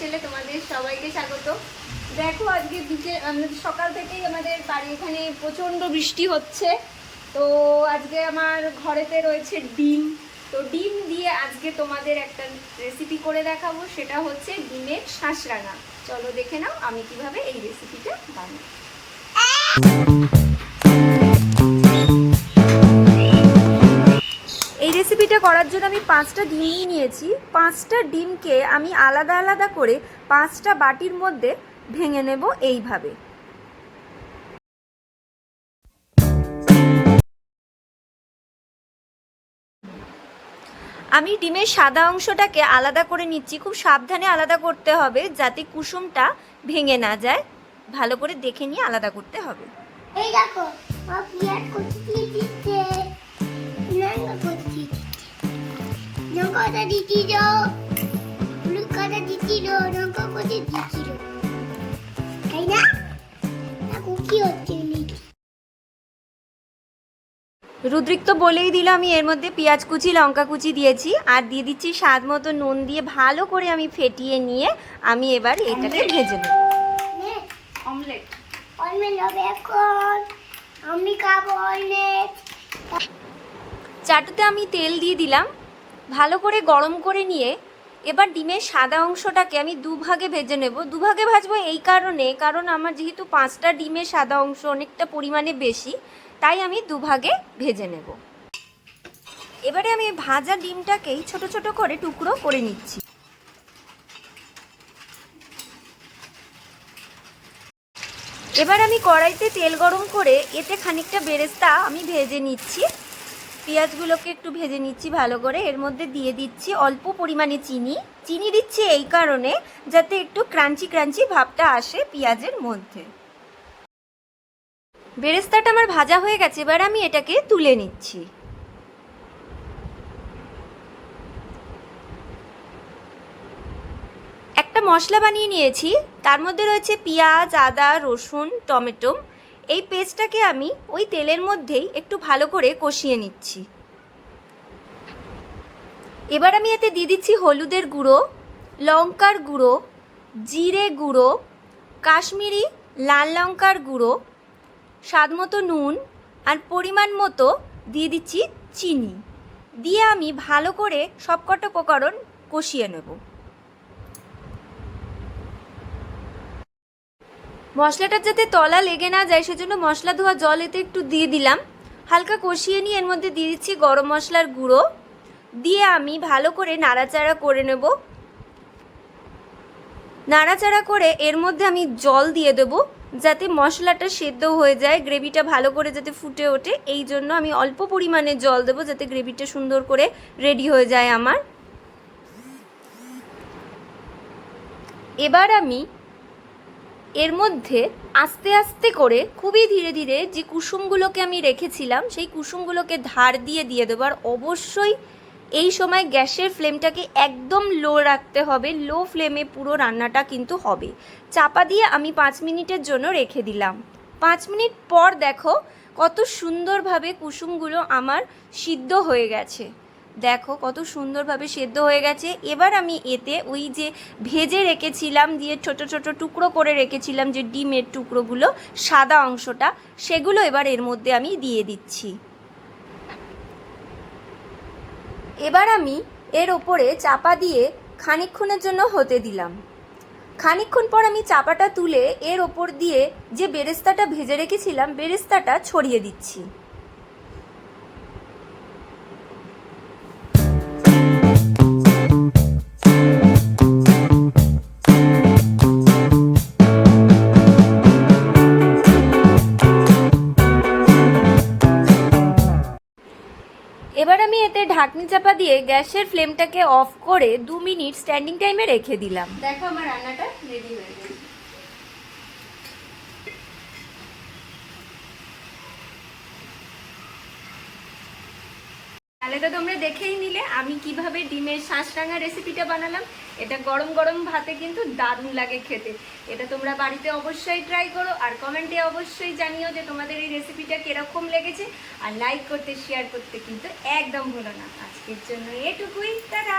হেসেলে তোমাদের সবাইকে স্বাগত। দেখো, আজকে বিকেল সকাল থেকেই আমাদের বাড়ি এখানে প্রচণ্ড বৃষ্টি হচ্ছে। তো আজকে আমার ঘরেতে রয়েছে ডিম। তো ডিম দিয়ে আজকে তোমাদের একটা রেসিপি করে দেখাবো। সেটা হচ্ছে ডিমের শাঁসরাঙা। চলো দেখে নাও আমি কীভাবে এই রেসিপিটা বানাই। জন্য আমি পাঁচটা ডিম নিয়ে নিয়েছি। পাঁচটা ডিমকে আমি আলাদা আলাদা করে পাঁচটা বাটির মধ্যে ভেঙে নেব এইভাবে। আমি ডিমের সাদা অংশটাকে আলাদা করে নিচ্ছি। খুব সাবধানে আলাদা করতে হবে যাতে কুসুমটা ভেঙে না যায়। ভালো করে দেখে নিয়ে আলাদা করতে হবে। এই দেখো। লঙ্কা তাই না? এখন কি হচ্ছে নাকি? রুদ্রিক তো বলেই দিল আমি এর মধ্যে পেঁয়াজ কুচি লঙ্কা কুচি দিয়েছি আর দিয়ে দিচ্ছি স্বাদ মতো নুন দিয়ে ভালো করে আমি ফেটিয়ে নিয়ে আমি এবার এটাকে ভেজে নেব। অমলেট অনলাইন হবে এখন। আমি চাটুতে আমি তেল দিয়ে দিলাম। ভালো করে গরম করে নিয়ে এবার ডিমের সাদা অংশটাকে আমি দুভাগে ভেজে নেব। দুভাগে ভাজবো এই কারণে, কারণ আমার যেহেতু পাঁচটা ডিমের সাদা অংশ অনেকটা পরিমাণে বেশি, তাই আমি দুভাগে ভেজে নেব। এবারে আমি ভাজা ডিমটাকেই ছোট ছোট করে টুকরো করে নিচ্ছি। এবার আমি কড়াইতে তেল গরম করে এতে খানিকটা বেরেস্তা আমি ভেজে নিচ্ছি। পেঁয়াজগুলোকে একটু ভেজে নিচ্ছি ভালো করে। এর মধ্যে দিয়ে দিচ্ছি অল্প পরিমাণে চিনি। চিনি দিচ্ছি এই কারণে যাতে একটু ক্রাঞ্চি ক্রাঞ্চি ভাবটা আসে পেঁয়াজের মধ্যে। বেরেস্তাটা আমার ভাজা হয়ে গেছে, এবার আমি এটাকে তুলে নিচ্ছি। একটা মশলা বানিয়ে নিয়েছি। তার মধ্যে রয়েছে পেঁয়াজ, আদা, রসুন, টমেটো। এই পেস্টটাকে আমি ওই তেলের মধ্যেই একটু ভালো করে কষিয়ে নিচ্ছি। এবার আমি এতে দিয়ে দিচ্ছি হলুদের গুঁড়ো, লঙ্কার গুঁড়ো, জিরে গুঁড়ো, কাশ্মীরি লাল লঙ্কার গুঁড়ো স্বাদ মতো নুন আর পরিমাণ মতো দিয়ে দিচ্ছি চিনি। দিয়ে আমি ভালো করে সবকটা উপকরণ কষিয়ে নেব। মশলাটার যাতে তলা লেগে না যায়, সেজন্য মশলা ধোয়া জল এতে একটু দিয়ে দিলাম। হালকা কষিয়ে নিয়ে এর মধ্যে দিয়ে দিচ্ছি গরম মশলার গুঁড়ো। দিয়ে আমি ভালো করে নাড়াচাড়া করে নেব। নাড়াচাড়া করে এর মধ্যে আমি জল দিয়ে দেবো, যাতে মশলাটা সেদ্ধ হয়ে যায়, গ্রেভিটা ভালো করে যাতে ফুটে ওঠে। এই জন্য আমি অল্প পরিমাণে জল দেবো, যাতে গ্রেভিটা সুন্দর করে রেডি হয়ে যায় আমার। এবার আমি এর মধ্যে আস্তে আস্তে করে খুবই ধীরে ধীরে যে কুসুমগুলোকে আমি রেখেছিলাম, সেই কুসুমগুলোকে ধার দিয়ে দিয়ে দেবো। আর অবশ্যই এই সময় গ্যাসের ফ্লেমটাকে একদম লো রাখতে হবে। লো ফ্লেমে পুরো রান্নাটা কিন্তু হবে। চাপা দিয়ে আমি পাঁচ মিনিটের জন্য রেখে দিলাম। পাঁচ মিনিট পর দেখো কত সুন্দরভাবে কুসুমগুলো আমার সিদ্ধ হয়ে গেছে। দেখো কত সুন্দরভাবে সেদ্ধ হয়ে গেছে। এবার আমি এতে ওই যে ভেজে রেখেছিলাম, দিয়ে ছোট ছোট টুকরো করে রেখেছিলাম যে ডিমের টুকরোগুলো, সাদা অংশটা, সেগুলো এবার এর মধ্যে আমি দিয়ে দিচ্ছি। এবার আমি এর ওপরে চাপা দিয়ে খানিকক্ষণের জন্য হতে দিলাম। খানিকক্ষণ পর আমি চাপাটা তুলে এর ওপর দিয়ে যে বেরেস্তাটা ভেজে রেখেছিলাম, বেরেস্তাটা ছড়িয়ে দিচ্ছি। এতে ঢাকনি চাপা দিয়ে গ্যাসের ফ্লেমটাকে অফ করে দু মিনিট স্ট্যান্ডিং টাইমে রেখে দিলাম। দেখো আমার রান্নাটা রেডি হয়ে গেছে। তাহলে তো তোমরা দেখেই নিলে, আমি কীভাবে ডিমের শাঁসরাঙা রেসিপিটা বানালাম, এটা গরম গরম ভাতে কিন্তু দারুণ লাগে খেতে। এটা তোমরা বাড়িতে অবশ্যই ট্রাই করো, আর কমেন্টে অবশ্যই জানিও যে তোমাদের এই রেসিপিটা কীরকম লেগেছে, আর লাইক করতে শেয়ার করতে কিন্তু একদম ভুলো না। আজকের জন্য এটুকুই তারা